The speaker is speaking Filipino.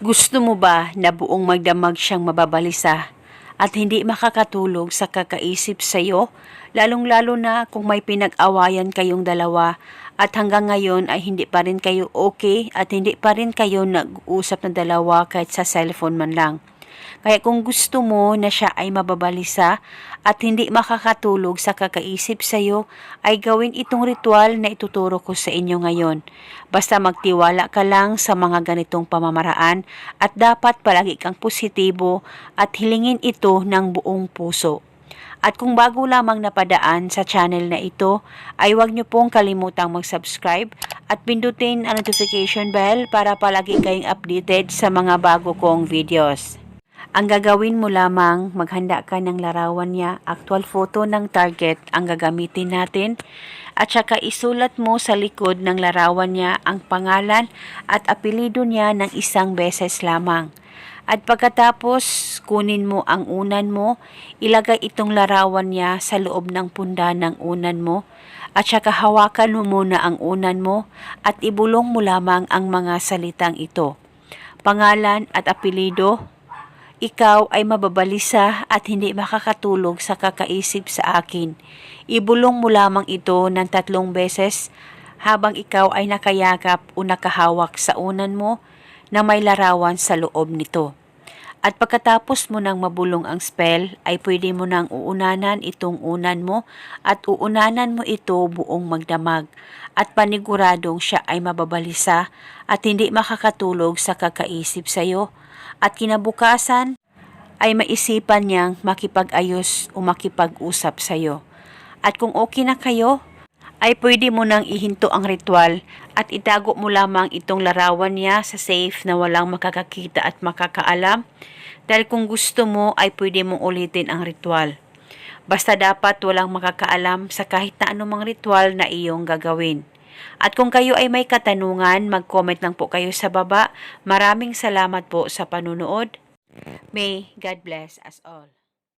Gusto mo ba na buong magdamag siyang mababalisa at hindi makakatulog sa kakaisip sa iyo, lalong-lalo na kung may pinag-awayan kayong dalawa at hanggang ngayon ay hindi pa rin kayo okay at hindi pa rin kayo nag-uusap ng dalawa kahit sa cellphone man lang. Kaya kung gusto mo na siya ay mababalisa at hindi makakatulog sa kakaisip sa iyo, ay gawin itong ritual na ituturo ko sa inyo ngayon. Basta magtiwala ka lang sa mga ganitong pamamaraan at dapat palagi kang positibo at hilingin ito ng buong puso. At kung bago lamang napadaan sa channel na ito, ay huwag niyo pong kalimutang mag-subscribe at pindutin ang notification bell para palagi kayong updated sa mga bago kong videos. Ang gagawin mo lamang, maghanda ka ng larawan niya, actual photo ng target ang gagamitin natin, at saka isulat mo sa likod ng larawan niya ang pangalan at apelido niya ng isang beses lamang. At pagkatapos, kunin mo ang unan mo, ilagay itong larawan niya sa loob ng punda ng unan mo, at saka hawakan mo muna ang unan mo at ibulong mo lamang ang mga salitang ito. Pangalan at apelido, ikaw ay mababalisa at hindi makakatulog sa kakaisip sa akin. Ibulong mo lamang ito ng tatlong beses habang ikaw ay nakayakap o nakahawak sa unan mo na may larawan sa loob nito. At pagkatapos mo nang mabulong ang spell, ay pwede mo nang uunanan itong unan mo at uunanan mo ito buong magdamag at paniguradong siya ay mababalisa at hindi makakatulog sa kakaisip sa iyo at kinabukasan ay maisipan niyang makipag-ayos o makipag-usap sa iyo. At kung okay na kayo, ay pwede mo nang ihinto ang ritual at itago mo lamang itong larawan niya sa safe na walang makakakita at makakaalam dahil kung gusto mo ay pwede mong ulitin ang ritual. Basta dapat walang makakaalam sa kahit na anumang ritual na iyong gagawin. At kung kayo ay may katanungan, mag-comment lang po kayo sa baba. Maraming salamat po sa panunood. May God bless us all.